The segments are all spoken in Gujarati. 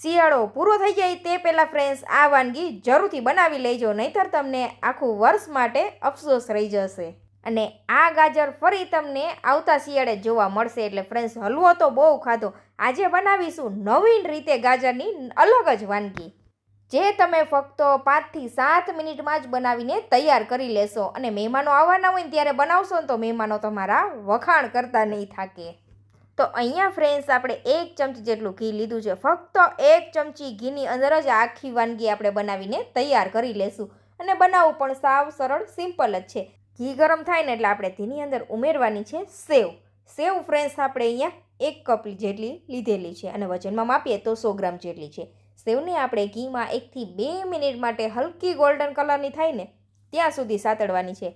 શિયાળો પૂરો થઈ જાય તે પહેલાં ફ્રેન્ડ્સ આ વાનગી જરૂરથી બનાવી લેજો, નહીંતર તમને આખું વર્ષ માટે અફસોસ રહી જશે. અને આ ગાજર ફરી તમને આવતા શિયાળે જોવા મળશે, એટલે ફ્રેન્ડ્સ હલવો તો બહુ ખાધો. આજે બનાવીશું નવીન રીતે ગાજરની અલગ જ વાનગી. જે તમે ફક્ત પાંચથી સાત મિનિટમાં જ બનાવીને તૈયાર કરી લેશો અને મહેમાનો આવવાના હોય ને ત્યારે બનાવશો ને તો મહેમાનો તમારા વખાણ કરતા નહીં થાકે. તો અહીંયા ફ્રેન્ડ્સ આપણે એક ચમચી જેટલું ઘી લીધું છે. ફક્ત એક ચમચી ઘીની અંદર જ આખી વાનગી આપણે બનાવીને તૈયાર કરી લેશું. અને બનાવવું પણ સાવ સરળ સિમ્પલ જ છે. ઘી ગરમ થાય ને એટલે આપણે તેની અંદર ઉમેરવાની છે સેવ. સેવ ફ્રેન્ડ્સ આપણે અહીંયા એક કપ જેટલી લીધેલી છે અને વજનમાં માપીએ તો સો ગ્રામ જેટલી છે. સેવને આપણે ઘીમાં એકથી બે મિનિટ માટે હલકી ગોલ્ડન કલરની થાય ને, ત્યાં સુધી સાતડવાની છે.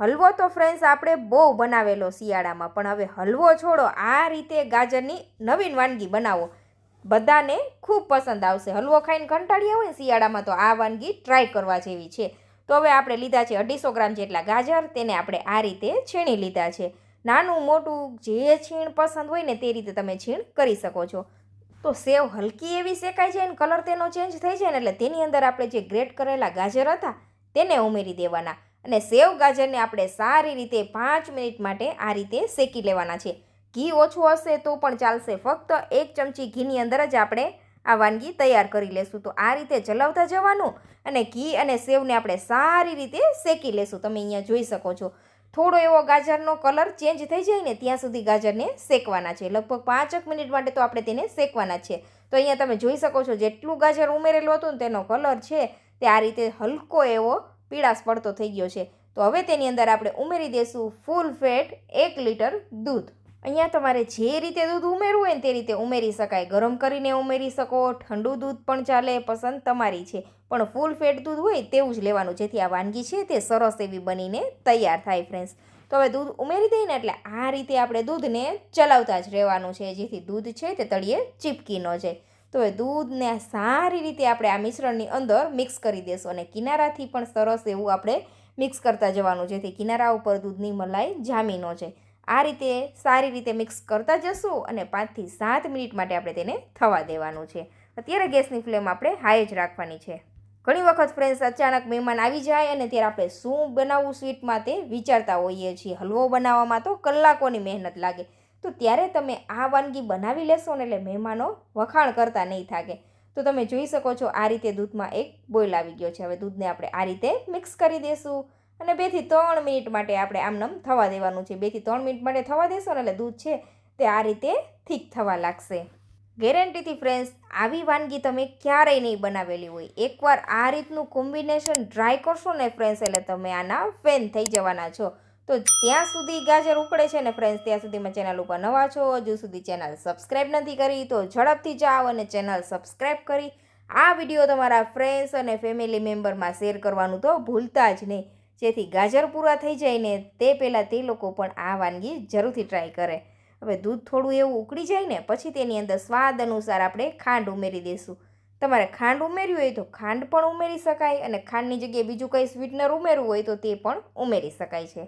હલવો તો ફ્રેન્ડ્સ આપણે બહુ બનાવેલો શિયાળામાં, પણ હવે હલવો છોડો. આ રીતે ગાજરની નવીન વાનગી બનાવો. બધાને ખૂબ પસંદ આવશે. હલવો ખાઈને કંટાળ્યા હોય ને શિયાળામાં, તો આ વાનગી ટ્રાય કરવા જેવી છે. તો હવે આપણે લીધા છે અઢીસો ગ્રામ જેટલા ગાજર, તેને આપણે આ રીતે છીણી લીધા છે. નાનું મોટું જે છીણ પસંદ હોય ને તે રીતે તમે છીણ કરી શકો છો. તો સેવ હલકી એવી શેકાય છે ને કલર તેનો ચેન્જ થઈ જાય ને એટલે તેની અંદર આપણે જે ગ્રેટ કરેલા ગાજર હતા, તેને ઉમેરી દેવાના. અને સેવ ગાજરને આપણે સારી રીતે પાંચ મિનિટ માટે આ રીતે શેકી લેવાના છે. ઘી ઓછું હશે તો પણ ચાલશે. ફક્ત એક ચમચી ઘીની અંદર જ આપણે આ વાનગી તૈયાર કરી લેશું. તો આ રીતે જલાવતા જવાનું અને ઘી અને સેવને આપણે સારી રીતે શેકી લેશું. તમે અહીંયા જોઈ શકો છો. થોડો એવો ગાજરનો કલર ચેન્જ થઈ જાય ને ત્યાં સુધી ગાજરને શેકવાના છે. લગભગ પાંચક મિનિટ માટે તો આપણે તેને શેકવાના છે. તો અહીંયા તમે જોઈ શકો છો જેટલું ગાજર ઉમેરેલું હતું ને તેનો કલર છે તે આ રીતે હલકો એવો પીળાશ પડતો થઈ ગયો છે. તો હવે તેની અંદર આપણે ઉમેરી દઈશું ફૂલ ફેટ એક લીટર દૂધ. અહીંયા તમારે જે રીતે દૂધ ઉમેરવું હોય ને તે રીતે ઉમેરી શકાય. ગરમ કરીને ઉમેરી શકો, ઠંડુ દૂધ પણ ચાલે, પસંદ તમારી છે. પણ ફૂલ ફેટ દૂધ હોય તેવું જ લેવાનું. જેથી આ વાનગી છે તે સરસ એવી બનીને તૈયાર થાય ફ્રેન્ડ્સ તો હવે દૂધ ઉમેરી દઈએ ને એટલે આ રીતે આપણે દૂધને ચલાવતા જ રહેવાનું છે. જેથી દૂધ છે તે તળિયે ચીપકી ન જાય. તો એ દૂધને સારી રીતે આપણે આ મિશ્રણની અંદર મિક્સ કરી દઈશું અને કિનારાથી પણ સરસ એવું આપણે મિક્સ કરતા જવાનું, જેથી કિનારા ઉપર દૂધની મલાઈ જામી ન જાય. આ રીતે સારી રીતે મિક્સ કરતા જશું અને પાંચથી સાત મિનિટ માટે આપણે તેને થવા દેવાનું છે. અત્યારે ગેસની ફ્લેમ આપણે હાઈ જ રાખવાની છે. ઘણી વખત ફ્રેન્ડ્સ અચાનક મહેમાન આવી જાય અને ત્યારે આપણે શું બનાવવું સ્વીટમાં તે વિચારતા હોઈએ છીએ. હલવો બનાવવામાં તો કલાકોની મહેનત લાગે. તો ત્યારે તમે આ વાનગી બનાવી લેશો ને એટલે મહેમાનો વખાણ કરતા નહીં થાકે. તો તમે જોઈ શકો છો આ રીતે દૂધમાં એક બોઇલ આવી ગયો છે. હવે દૂધને આપણે આ રીતે મિક્સ કરી દઈશું અને બેથી ત્રણ મિનિટ માટે આપણે આમનામ થવા દેવાનું છે. બેથી ત્રણ મિનિટ માટે થવા દેશો ને એટલે દૂધ છે તે આ રીતે થીક થવા લાગશે. ગેરંટીથી ફ્રેન્ડ્સ આવી વાનગી તમે ક્યારેય નહીં બનાવેલી હોય. એકવાર આ રીતનું કોમ્બિનેશન ટ્રાય કરશો ને ફ્રેન્ડ્સ એટલે તમે આના ફેન થઈ જવાના છો. તો ત્યાં સુધી ગાજર ઉકળે છે ને ફ્રેન્ડ્સ ત્યાં સુધીમાં ચેનલ ઉપર નવા છો, હજુ સુધી ચેનલ સબસ્ક્રાઈબ નથી કરી તો ઝડપથી જાઓ અને ચેનલ સબસ્ક્રાઈબ કરી. આ વીડિયો તમારા ફ્રેન્ડ્સ અને ફેમિલી મેમ્બરમાં શેર કરવાનું તો ભૂલતા જ નહીં. જેથી ગાજર પૂરા થઈ જાય ને તે પહેલાં તે લોકો પણ આ વાનગી જરૂરથી ટ્રાય કરે. હવે દૂધ થોડું એવું ઉકળી જાય ને પછી તેની અંદર સ્વાદ અનુસાર આપણે ખાંડ ઉમેરી દઈશું. તમારે ખાંડ ઉમેર્યું હોય તો ખાંડ પણ ઉમેરી શકાય અને ખાંડની જગ્યાએ બીજું કંઈ સ્વીટનર ઉમેરવું હોય તો તે પણ ઉમેરી શકાય છે.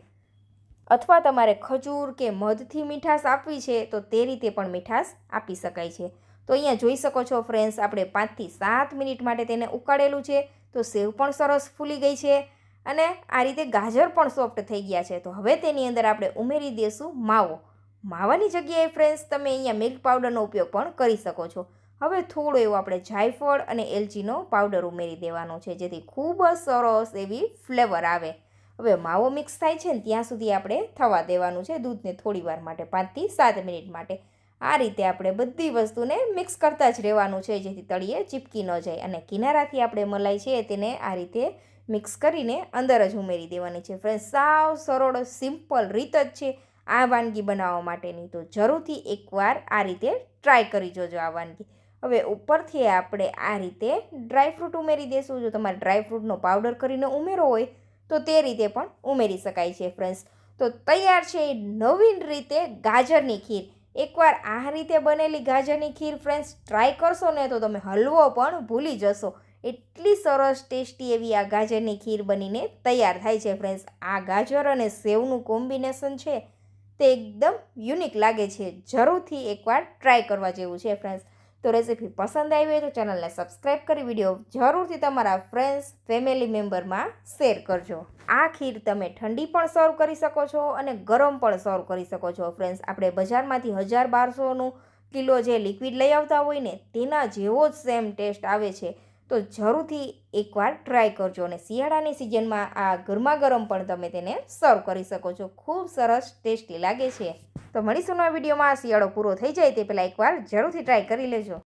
અથવા તમારે ખજૂર કે મધથી મીઠાશ આપવી છે, તો તે રીતે પણ મીઠાશ આપી શકાય છે. તો અહીંયા જોઈ શકો છો ફ્રેન્ડ્સ, આપણે પાંચથી સાત મિનિટ માટે તેને ઉકાળેલું છે, તો સેવ પણ સરસ ફૂલી ગઈ છે અને આ રીતે ગાજર પણ સોફ્ટ થઈ ગયા છે. તો હવે તેની અંદર આપણે ઉમેરી દઈશું માવો. માવાની જગ્યાએ ફ્રેન્ડ્સ, તમે અહીંયા મિલ્ક પાવડરનો ઉપયોગ પણ કરી શકો છો. હવે થોડો એવો આપણે જાયફળ અને એલચીનો પાવડર ઉમેરી દેવાનો છે, જેથી ખૂબ જ સરસ એવી ફ્લેવર આવે. હવે માવો મિક્સ થાય છે ને ત્યાં સુધી આપણે થવા દેવાનું છે. દૂધને થોડી વાર માટે પાંચથી સાત મિનિટ માટે. આ રીતે આપણે બધી વસ્તુને મિક્સ કરતા જ રહેવાનું છે, જેથી તળિયે ચીપકી ન જાય. અને કિનારાથી આપણે મલાઈ છે તેને આ રીતે મિક્સ કરીને અંદર જ ઉમેરી દેવાની છે. ફ્રેન્ડ સાવ સરળ સિમ્પલ રીત જ છે આ વાનગી બનાવવા માટેની. તો જરૂરથી એકવાર આ રીતે ટ્રાય કરી જોજો આ વાનગી. હવે ઉપરથી આપણે આ રીતે ડ્રાયફ્રૂટ ઉમેરી દેશું. જો તમારે ડ્રાયફ્રૂટનો પાવડર કરીને ઉમેરો હોય તો તે રીતે પણ ઉમેરી શકાય છે ફ્રેન્ડ્સ તો તૈયાર છે નવીન રીતે ગાજરની ખીર. એકવાર આ રીતે બનેલી ગાજરની ખીર ફ્રેન્ડ્સ ટ્રાય કરશો ને તો તમે હલવો પણ ભૂલી જશો. એટલી સરસ ટેસ્ટી એવી આ ગાજરની ખીર બનીને તૈયાર થાય છે ફ્રેન્ડ્સ આ ગાજર અને સેવનું કોમ્બિનેશન છે તે એકદમ યુનિક લાગે છે. જરૂરથી એકવાર ટ્રાય કરવા જેવું છે ફ્રેન્ડ્સ તો રેસીપી પસંદ આવી હોય તો ચેનલને સબસ્ક્રાઈબ કરી વીડિયો જરૂરથી તમારા ફ્રેન્ડ્સ ફેમિલી મેમ્બરમાં શેર કરજો. આ ખીર તમે ઠંડી પણ સર્વ કરી શકો છો અને ગરમ પણ સર્વ કરી શકો છો ફ્રેન્ડ્સ આપણે બજારમાંથી હજાર બારસોનું કિલો જે લિક્વિડ લઈ આવતા હોય ને, તેના જેવો જ સેમ ટેસ્ટ આવે છે. તો જરૂરથી એકવાર ટ્રાય કરજો અને શિયાળાની સિઝનમાં આ ગરમા ગરમ પણ તમે તેને સર્વ કરી શકો છો. ખૂબ સરસ ટેસ્ટી લાગે છે. તો મળીશું નવા વિડીયોમાં. શિયાળો પૂરો થઈ જાય તે પહેલાં એકવાર જરૂરથી ટ્રાય કરી લેજો.